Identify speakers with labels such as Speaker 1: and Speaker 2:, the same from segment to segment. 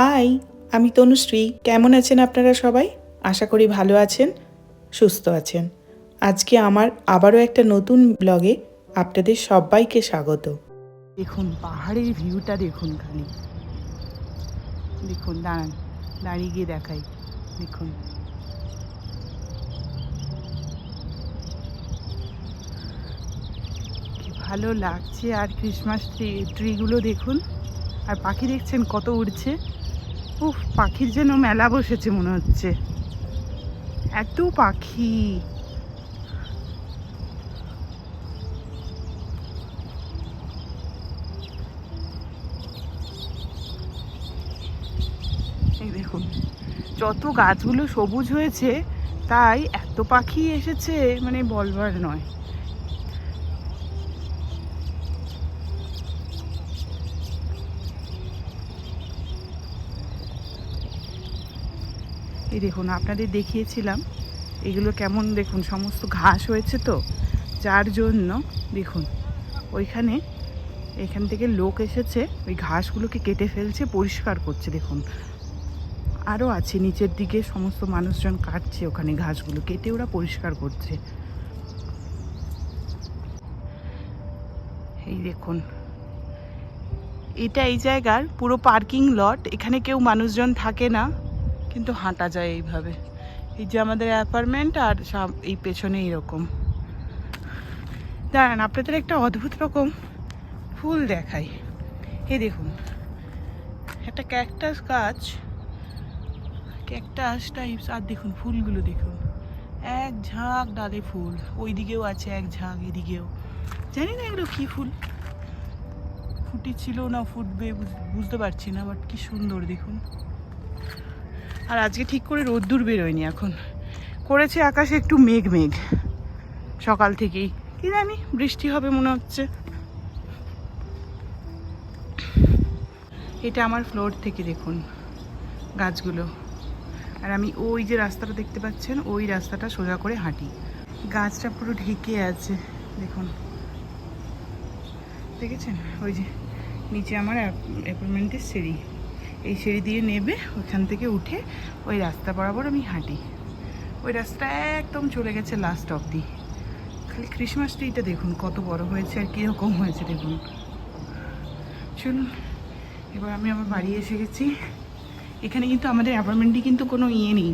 Speaker 1: High আমি তনুশ্রী। কেমন আছেন আপনারা সবাই? আশা করি ভালো আছেন, সুস্থ আছেন। আজকে আমার আবারও একটা নতুন ব্লগে আপনাদের সবাইকে স্বাগত।
Speaker 2: দেখুন, পাহাড়ের ভিউটা দেখুন খালি। দেখুন, দাঁড়ান, দাঁড়িয়ে গিয়ে দেখাই। দেখুন। ভালো লাগছে আর ক্রিসমাস ট্রি ট্রিগুলো দেখুন। আর পাখি দেখছেন কত উড়ছে। উফ, পাখির যেন মেলা বসেছে মনে হচ্ছে। এত পাখি। এই দেখুন, যত গাছগুলো সবুজ হয়েছে, তাই এত পাখি এসেছে মানে বলবার নয়। এই দেখুন, আপনাদের দেখিয়েছিলাম। এগুলো কেমন দেখুন, সমস্ত ঘাস হয়েছে তো, যার জন্য দেখুন, ওইখানে এখান থেকে লোক এসেছে, ওই ঘাসগুলোকে কেটে ফেলছে, পরিষ্কার করছে, দেখুন। আরও আছে, নিচের দিকে সমস্ত মানুষজন কাটছে ওখানে ঘাসগুলো, কেটে ওরা পরিষ্কার করছে। এই দেখুন, এটা এই জায়গার পুরো পার্কিং লট, এখানে কেউ মানুষজন থাকে না। কিন্তু হাঁটা যায় এইভাবে। এই যে আমাদের অ্যাপার্টমেন্ট আর সব এই পেছনে এইরকম দাঁড়ান, আপনাদের একটা অদ্ভুত রকম ফুল দেখাই। এই দেখুন, একটা ক্যাকটাস গাছ, ক্যাকটাস টাইপস, আর দেখুন ফুলগুলো দেখুন। এক ঝাঁক ডালে ফুল ওই দিকেও আছে এক ঝাঁক, এদিকেও। জানি না এগুলো কী ফুল। ফুটেছিল না, ফুটবে, বুঝ- বুঝতে পারছি না, বাট কি সুন্দর দেখুন। আর আজকে ঠিক করে রোদ্দুর বেরোয়নি এখন। করেছে আকাশে একটু মেঘ মেঘ। সকাল থেকেই। কি জানি, বৃষ্টি হবে মনে হচ্ছে। এটা আমার ফ্লোর থেকে দেখুন গাছগুলো। আর আমি ওই যে রাস্তাটা দেখতে পাচ্ছেন, ওই রাস্তাটা সোজা করে হাঁটি। গাছটা পুরো ঢেকে আছে, দেখুন। দেখেছেন? ওই যে নিচে আমার অ্যাপার্টমেন্টের সিঁড়ি। এই সিঁড়ি দিয়ে নেবে, ওখান থেকে উঠে ওই রাস্তা বরাবর আমি হাঁটি। ওই রাস্তা একদম চলে গেছে লাস্ট অবধি। খালি ক্রিসমাস ট্রিটা দেখুন, কত বড় হয়েছে আর কীরকম হয়েছে দেখুন। চলুন এবার আমি আমার বাড়ি এসে গেছি। এখানে কিন্তু আমাদের অ্যাপার্টমেন্টে কিন্তু কোনো ইয়ে নেই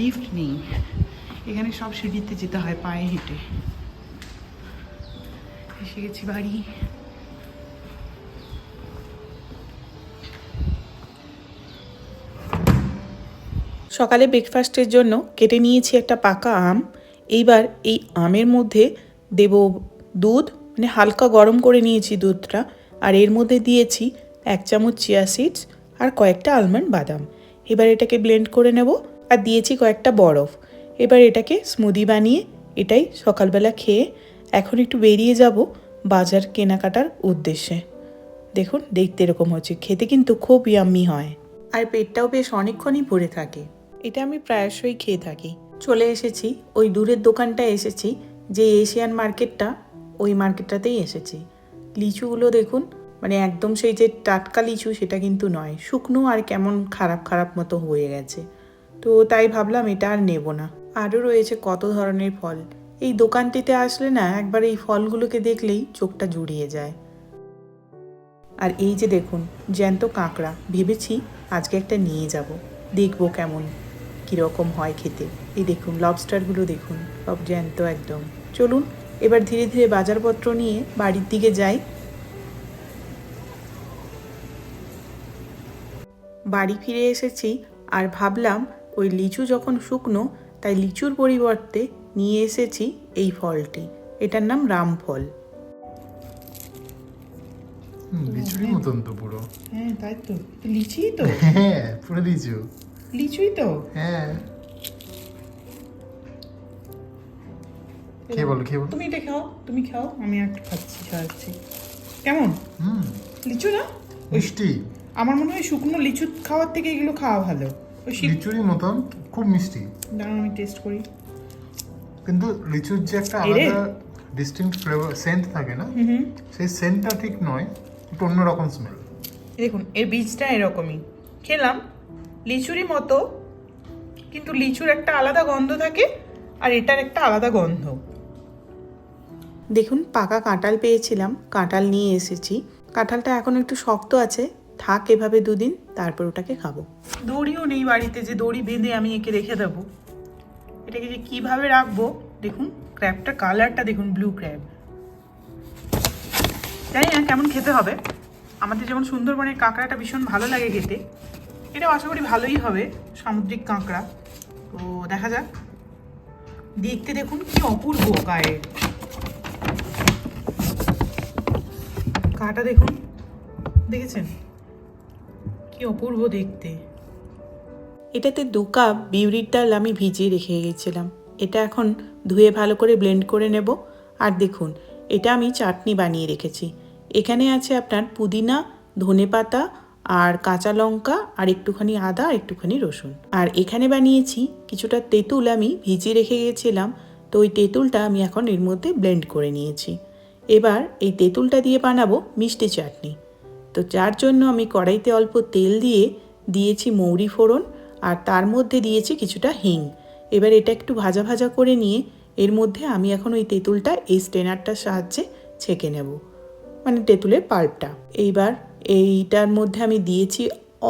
Speaker 2: লিফট নেই। এখানে সব সিঁড়িতে যেতে হয় পায়ে হেঁটে। এসে গেছি বাড়ি।
Speaker 1: সকালে ব্রেকফাস্টের জন্য কেটে নিয়েছি একটা পাকা আম। এইবার এই আমের মধ্যে দেব দুধ মানে হালকা গরম করে নিয়েছি দুধটা। আর এর মধ্যে দিয়েছি এক চামচ চিয়া সিডস আর কয়েকটা আলমন্ড বাদাম। এবার এটাকে ব্লেন্ড করে নেব আর দিয়েছি কয়েকটা বরফ। এবার এটাকে স্মুদি বানিয়ে এটাই সকালবেলা খেয়ে এখন একটু বেরিয়ে যাব বাজার কেনাকাটার উদ্দেশ্যে। দেখুন, দেখতে এরকম হচ্ছে। খেতে কিন্তু খুব ইয়াম্মি হয়। আর পেটটাও বেশ অনেকক্ষণই ভরে থাকে। এটা আমি প্রায়শই খেয়ে থাকি। চলে এসেছি, ওই দূরের দোকানটায় এসেছি, যে এশিয়ান মার্কেটটা, ওই মার্কেটটাতেই এসেছি। লিচুগুলো দেখুন মানে একদম সেই যে টাটকা লিচু, সেটা কিন্তু নয়, শুকনো আর কেমন খারাপ খারাপ মতো হয়ে গেছে। তো তাই ভাবলাম এটা আর নেব না। আরও রয়েছে কত ধরনের ফল। এই দোকানটিতে আসলে না, একবার এই ফলগুলোকে দেখলেই চোখটা জুড়িয়ে যায়। আর এই যে দেখুন, জ্যান্ত কাঁকড়া, ভেবেছি আজকে একটা নিয়ে যাব। দেখব কেমন। কীরকম হয় খেতে। এই দেখুন লবস্টারগুলো দেখুন সব জ্যান্ত একদম। চলুন এবার ধীরে ধীরে বাজারপত্র নিয়ে বাড়ির দিকে যাই। বাড়ি ফিরে এসেছি আর ভাবলাম ওই লিচু যখন শুকনো তাই লিচুর পরিবর্তে নিয়ে এসেছি এই ফলটি। এটার নাম রামফল।
Speaker 3: হুম, লিচুরই মতন তো পুরো।
Speaker 1: হ্যাঁ তাই তো। লিচুই তো।
Speaker 3: হ্যাঁ পুরো লিচু।
Speaker 1: লিচুই তো।
Speaker 3: হ্যাঁ। খেয়ে বলো খেয়ে বলো।
Speaker 1: তুমি এটা খাও তুমি খাও আমি একটা খাচ্ছি ছাড়াচ্ছি কেমন?
Speaker 3: হুম।
Speaker 1: লিচু না?
Speaker 3: মিষ্টি।
Speaker 1: আমার মনে হয় শুকনো লিচু খাওয়ার থেকে এগুলো খাওয়া ভালো। ওই
Speaker 3: লিচুরই মতন খুব মিষ্টি।
Speaker 1: দাঁড়ান আমি টেস্ট করি।
Speaker 3: কিন্তু লিচুর যে একটা আলাদা ডিস্টিংক্ট ফ্লেভার সেন্ট থাকে না সেই সেন্টটা ঠিক নয় একটু অন্যরকম স্মেল
Speaker 1: দেখুন এর বীজটা এরকমই।
Speaker 2: খেলাম। লিচুরই মতো কিন্তু লিচুর একটা আলাদা গন্ধ থাকে আর এটার একটা আলাদা গন্ধ।
Speaker 1: দেখুন পাকা কাঁঠাল পেয়েছিলাম কাঁঠাল নিয়ে এসেছি। কাঁঠালটা এখন একটু শক্ত আছে থাক এভাবে দুদিন তারপর ওটাকে খাব।
Speaker 2: দড়িও নেই বাড়িতে যে দড়ি বেঁধে আমি একে রেখে দেবো। এটাকে যে কীভাবে রাখব দেখুন ক্র্যাবটা কালারটা দেখুন ব্লু ক্র্যাব জানি না কেমন খেতে হবে। আমাদের যেমন সুন্দরবনের কাঁকড়াটা ভীষণ ভালো লাগে খেতে। এটাও আশা করি ভালোই হবে, সামুদ্রিক কাঁকড়া। তো দেখা যাক। দেখতে দেখুন কি অপূর্ব গায়ে। কাটা দেখুন। দেখেছেন? কি অপূর্ব দেখতে।
Speaker 1: এটাতে দু কাপ বিউরির ডাল আমি ভিজিয়ে রেখে গেছিলাম। এটা এখন ধুয়ে ভালো করে ব্লেন্ড করে নেব। আর দেখুন, এটা আমি চাটনি বানিয়ে রেখেছি। এখানে আছে আপনার পুদিনা, ধনেপাতা আর কাঁচা লঙ্কা, আর একটুখানি আদা, আর একটুখানি রসুন। আর এখানে বানিয়েছি কিছুটা তেঁতুল আমি ভিজিয়ে রেখে গিয়েছিলাম, তো ওই তেঁতুলটা আমি এখন এর মধ্যে ব্লেন্ড করে নিয়েছি। এবার এই তেঁতুলটা দিয়ে বানাবো মিষ্টি চাটনি। তো যার জন্য আমি কড়াইতে অল্প তেল দিয়ে দিয়েছি মৌরি ফোড়ন, আর তার মধ্যে দিয়েছি কিছুটা হিং। এবার এটা একটু ভাজা ভাজা করে নিয়ে এর মধ্যে আমি এখন ওই তেঁতুলটা এই স্ট্রেনারটার সাহায্যে ছেঁকে নেব মানে তেঁতুলের পাল্পটা। এইবার এইটার মধ্যে আমি দিয়েছি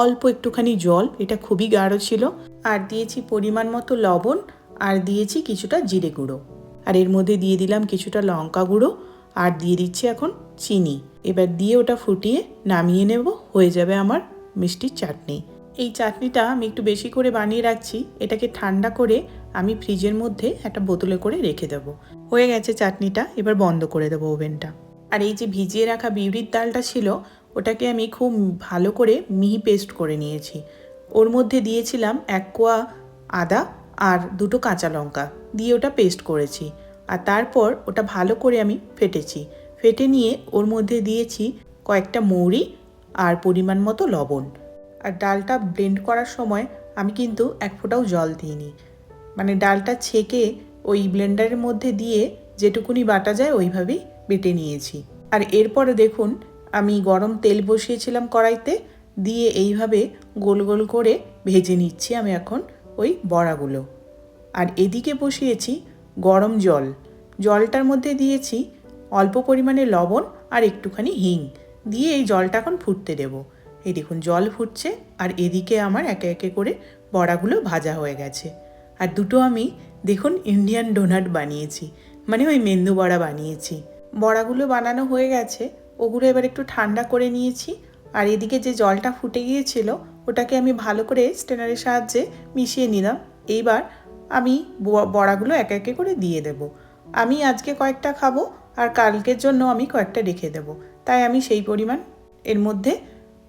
Speaker 1: অল্প একটুখানি জল, এটা খুবই গাঢ় ছিল। আর দিয়েছি পরিমাণ মতো লবণ, আর দিয়েছি কিছুটা জিরে গুঁড়ো। আর এর মধ্যে দিয়ে দিলাম কিছুটা লঙ্কা গুঁড়ো, আর দিয়ে দিচ্ছি এখন চিনি। এবার দিয়ে ওটা ফুটিয়ে নামিয়ে নেব, হয়ে যাবে আমার মিষ্টির চাটনি। এই চাটনিটা আমি একটু বেশি করে বানিয়ে রাখছি, এটাকে ঠান্ডা করে আমি ফ্রিজের মধ্যে একটা বোতলে করে রেখে দেবো। হয়ে গেছে চাটনিটা, এবার বন্ধ করে দেবো ওভেনটা। আর এই যে ভিজিয়ে রাখা বিউরির ডালটা ছিল ওটাকে আমি খুব ভালো করে মিহি পেস্ট করে নিয়েছি। ওর মধ্যে দিয়েছিলাম এক কোয়া আদা আর দুটো কাঁচা লঙ্কা। দিয়ে ওটা পেস্ট করেছি। আর তারপর ওটা ভালো করে আমি ফেটেছি। ফেটে নিয়ে ওর মধ্যে দিয়েছি কয়েকটা মৌরি আর পরিমাণ মতো লবণ। আর ডালটা ব্লেন্ড করার সময় আমি কিন্তু এক ফোঁটাও জল দিইনি। মানে ডালটা ছেঁকে ওই ব্লেন্ডারের মধ্যে দিয়ে যেটুকুনি বাটা যায় ওইভাবেই বেটে নিয়েছি। আর এরপরে দেখুন আমি গরম তেল বসিয়েছিলাম কড়াইতে, দিয়ে এইভাবে গোল গোল করে ভেজে নিচ্ছি আমি এখন ওই বড়াগুলো। আর এদিকে বসিয়েছি গরম জল। জলটার মধ্যে দিয়েছি অল্প পরিমাণে লবণ আর একটুখানি হিং। দিয়ে এই জলটা এখন ফুটতে দেব। এই দেখুন, জল ফুটছে আর এদিকে আমার একে একে করে বড়াগুলো ভাজা হয়ে গেছে। আর দুটো আমি দেখুন ইন্ডিয়ান ডোনাট বানিয়েছি মানে ওই মেন্দু বড়া বানিয়েছি। বড়াগুলো বানানো হয়ে গেছে ওগুলো এবার একটু ঠান্ডা করে নিয়েছি। আর এদিকে যে জলটা ফুটে গিয়েছিল, ওটাকে আমি ভালো করে স্টেনারের সাহায্যে মিশিয়ে নিলাম। এইবার আমি বড়াগুলো একে একে করে দিয়ে দেব। আমি আজকে কয়েকটা খাব আর কালকের জন্য আমি কয়েকটা রেখে দেব। তাই আমি সেই পরিমাণ এর মধ্যে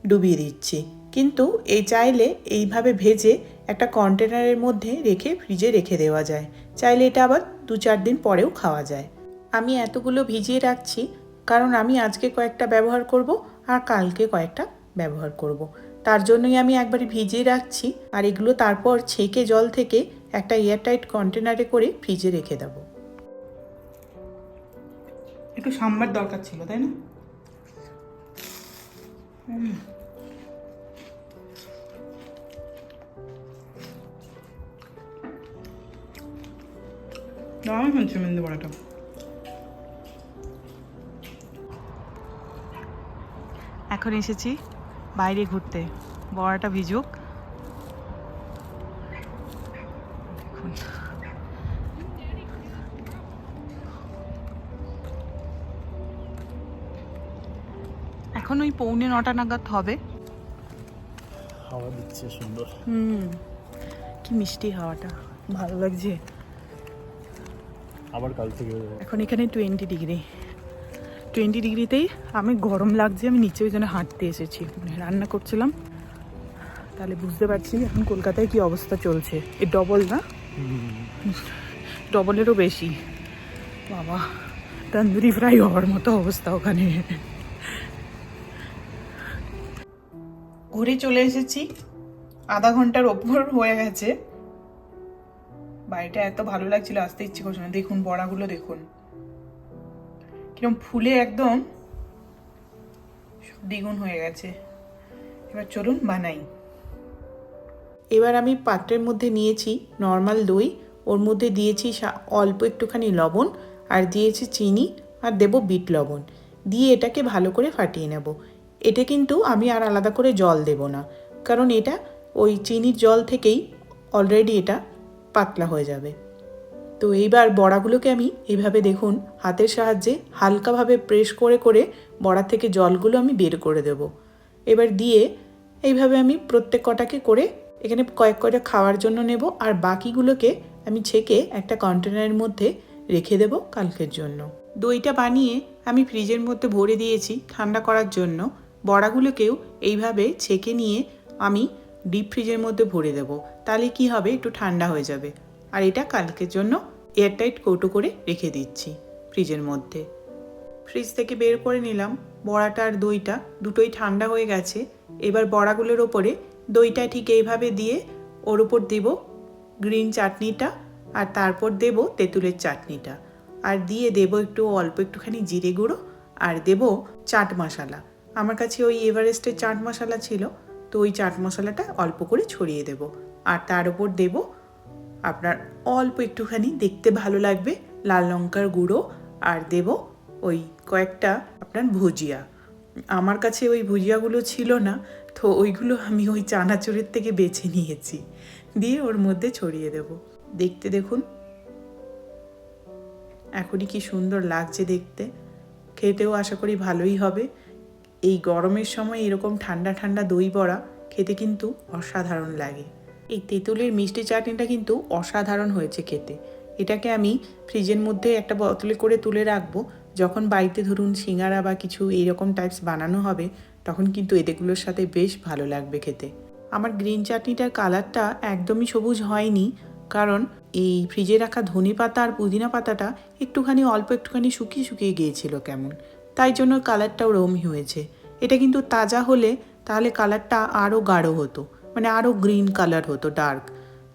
Speaker 1: ডুবিয়ে দিচ্ছি। কিন্তু এই চাইলে এইভাবে ভেজে একটা কন্টেনারের মধ্যে রেখে ফ্রিজে রেখে দেওয়া যায়। চাইলে এটা আবার দু চার দিন পরেও খাওয়া যায়। আমি এতগুলো ভিজিয়ে রাখছি কারণ আমি আজকে কয়েকটা ব্যবহার করব আর কালকে কয়েকটা ব্যবহার করব। তার জন্যই আমি একবারে ভিজিয়ে রাখছি আর এগুলো তারপর ছেঁকে জল থেকে একটা এয়ারটাইট কন্টেনারে করে ফ্রিজে রেখে দেবো
Speaker 2: একটু সাম্বার দরকার ছিল, তাই না। দারুণ হচ্ছে মেন্দু বড়াটা এখন এসেছি বাইরে ঘুরতে। বড়াটা ভিজুক। দেখুন। এখন ওই পৌনে নটা নাগাদ হবে।
Speaker 4: হাওয়া দিচ্ছে সুন্দর।
Speaker 2: হুম কি মিষ্টি হাওয়াটা ভালো লাগছে।
Speaker 4: আবার কাল থেকে
Speaker 2: এখন এখানে টোয়েন্টি ডিগ্রি টোয়েন্টি ডিগ্রিতেই আমি গরম লাগছে, আমি নিচে ওই জন্য হাঁটতে এসেছি। মানে রান্না করছিলাম। তাহলে বুঝতে পারছি এখন কলকাতায় কি অবস্থা চলছে। এ ডবল না? ডবলেরও বেশি। বাবা, তন্দুরি ফ্রাই হওয়ার মতো অবস্থা ওখানে। ঘুরে চলে এসেছি। আধা ঘণ্টার ওপর হয়ে গেছে। বাড়িটা এত ভালো লাগছিল, আসতে ইচ্ছে করছে না। দেখুন, বড়াগুলো দেখুন। কিরম ফুলে একদম সব দ্বিগুণ হয়ে গেছে। এবার চলুন বানাই।
Speaker 1: এবার আমি পাত্রের মধ্যে নিয়েছি নর্মাল দই, ওর মধ্যে দিয়েছি অল্প একটুখানি লবণ, আর দিয়েছি চিনি, আর দেব বিট লবণ। দিয়ে এটাকে ভালো করে ফাটিয়ে নেব। এটা কিন্তু আমি আর আলাদা করে জল দেব না, কারণ এটা ওই চিনির জল থেকেই অলরেডি এটা পাতলা হয়ে যাবে। তো এইবার বড়াগুলোকে আমি এইভাবে দেখুন হাতের সাহায্যে হালকাভাবে প্রেস করে করে বড়া থেকে জলগুলো আমি বের করে দেব। এবার দিয়ে এইভাবে আমি প্রত্যেক কটাকে করে এখানে কয়েক কটা খাওয়ার জন্য নেব আর বাকিগুলোকে আমি ছেঁকে একটা কন্টেনারের মধ্যে রেখে দেব কালকের জন্য। দইটা বানিয়ে আমি ফ্রিজের মধ্যে ভরে দিয়েছি ঠান্ডা করার জন্য। বড়াগুলোকেও এইভাবে ছেঁকে নিয়ে আমি ডিপ ফ্রিজের মধ্যে ভরে দেব। তাহলে কি হবে? একটু ঠান্ডা হয়ে যাবে। আর এটা কালকের জন্য এয়ারটাইট কৌটো করে রেখে দিচ্ছি ফ্রিজের মধ্যে। ফ্রিজ থেকে বের করে নিলাম। বড়াটা আর দইটা দুটোই ঠান্ডা হয়ে গেছে। এবার বড়াগুলোর ওপরে দইটা ঠিক এইভাবে দিয়ে ওর ওপর দেব গ্রিন চাটনিটা আর তারপর দেব তেঁতুলের চাটনিটা। আর দিয়ে দেব একটু অল্প একটুখানি জিরে গুঁড়ো আর দেব চাট মশলা। আমার কাছে ওই এভারেস্টের চাট মশলা ছিল, তো ওই চাট মশলাটা অল্প করে ছড়িয়ে দেব। আর তার উপর দেব আপনার অল্প একটুখানি দেখতে ভালো লাগবে। লাল লঙ্কার গুঁড়ো আর দেব ওই কয়েকটা আপনার ভুজিয়া। আমার কাছে ওই ভুজিয়াগুলো ছিল না, তো ওইগুলো আমি ওই চানাচুরের থেকে বেছে নিয়েছি। দিয়ে ওর মধ্যে ছড়িয়ে দেব। দেখতে দেখুন। এখনই কি সুন্দর লাগছে দেখতে। খেতেও আশা করি ভালোই হবে। এই গরমের সময় এরকম ঠান্ডা ঠান্ডা দই বড়া খেতে কিন্তু অসাধারণ লাগে। এই তেঁতুলের মিষ্টি চাটনিটা কিন্তু অসাধারণ হয়েছে খেতে। এটাকে আমি ফ্রিজের মধ্যে একটা বোতলে করে তুলে রাখব। যখন বাড়িতে ধরুন সিঙ্গারা বা কিছু এইরকম টাইপস বানানো হবে, তখন কিন্তু এদেরগুলোর সাথে বেশ ভালো লাগবে খেতে। আমার গ্রিন চাটনিটার কালারটা একদমই সবুজ হয়নি, কারণ এই ফ্রিজে রাখা ধনে পাতা আর পুদিনা পাতাটা একটুখানি, অল্প একটুখানি শুকিয়ে শুকিয়ে গিয়েছিল কেমন। তাই জন্য কালারটাও রমি হয়েছে। এটা কিন্তু তাজা হলে তাহলে কালারটা আরও গাঢ় হতো। মানে আরও গ্রিন কালার হতো ডার্ক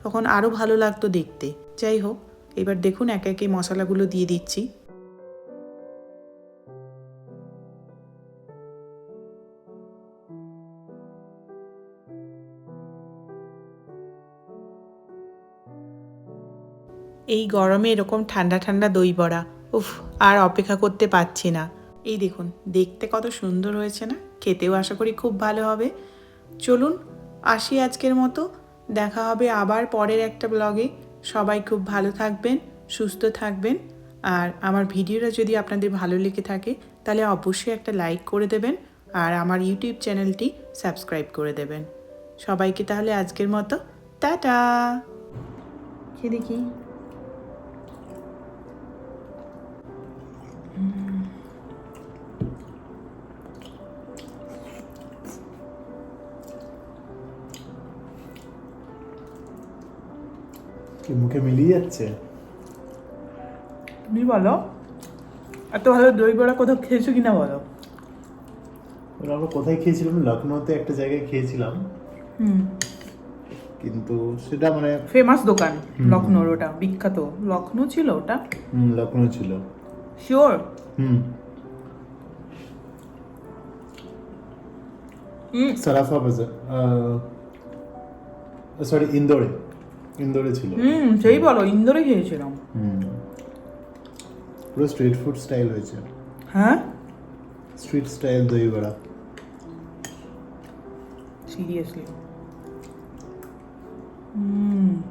Speaker 1: তখন আরও ভালো লাগতো দেখতে। যাই হোক, এবার দেখুন একে একে মশলাগুলো দিয়ে দিচ্ছি। এই গরমে এরকম ঠান্ডা ঠান্ডা দই বড়া, উফ, আর অপেক্ষা করতে পারছি না। এই দেখুন, দেখতে কত সুন্দর হয়েছে না? খেতেও আশা করি খুব ভালো হবে। চলুন আসি আজকের মতো। দেখা হবে আবার পরের একটা ব্লগে সবাই খুব ভালো থাকবেন, সুস্থ থাকবেন। আর আমার ভিডিওটা যদি আপনাদের ভালো লেগে থাকে, তাহলে অবশ্যই একটা লাইক করে দেবেন আর আমার ইউটিউব চ্যানেলটি সাবস্ক্রাইব করে দেবেন। সবাইকে তাহলে আজকের মতো। টাটা! খেয়ে দেখি।
Speaker 4: কি মুখে মিলিয়ে যাচ্ছে?
Speaker 1: তুমি বলো। এত ভালো দই বড়া কোথাও খেয়েছো কিনা বলো।
Speaker 4: ওরা আমরা কোথায় খেয়েছিলাম লখনৌতে একটা জায়গায় খেয়েছিলাম।
Speaker 1: হুম।
Speaker 4: কিন্তু সেটা মানে
Speaker 1: ফেমাস দোকান লখনৌর ওটা বিখ্যাত। লখনৌ ছিল ওটা?
Speaker 4: হুম, লখনৌ ছিল।
Speaker 1: শিওর
Speaker 4: হুম।
Speaker 1: হুম।
Speaker 4: সারাফা বাজার সরি ইন্দোরে। ইন্দোরে ছিল।
Speaker 1: হুম সেই বলো ইন্দোরে খেয়েছিলাম।
Speaker 4: হুম। পুরো স্ট্রিট ফুড স্টাইল হয়েছে।
Speaker 1: হ্যাঁ?
Speaker 4: স্ট্রিট স্টাইল দই বড়া
Speaker 1: সিরিয়াসলি হুম।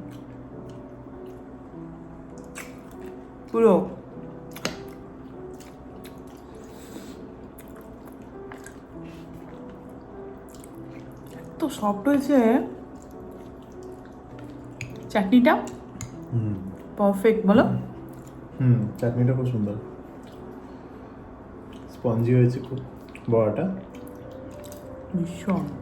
Speaker 1: পুরো। এত সফট হয়েছে। চাটনিটা?
Speaker 4: হুম।
Speaker 1: পারফেক্ট বলো।
Speaker 4: হুম চাটনিটা খুব সুন্দর। স্পঞ্জি হয়েছে খুব। বড়াটা।
Speaker 1: ভীষণ।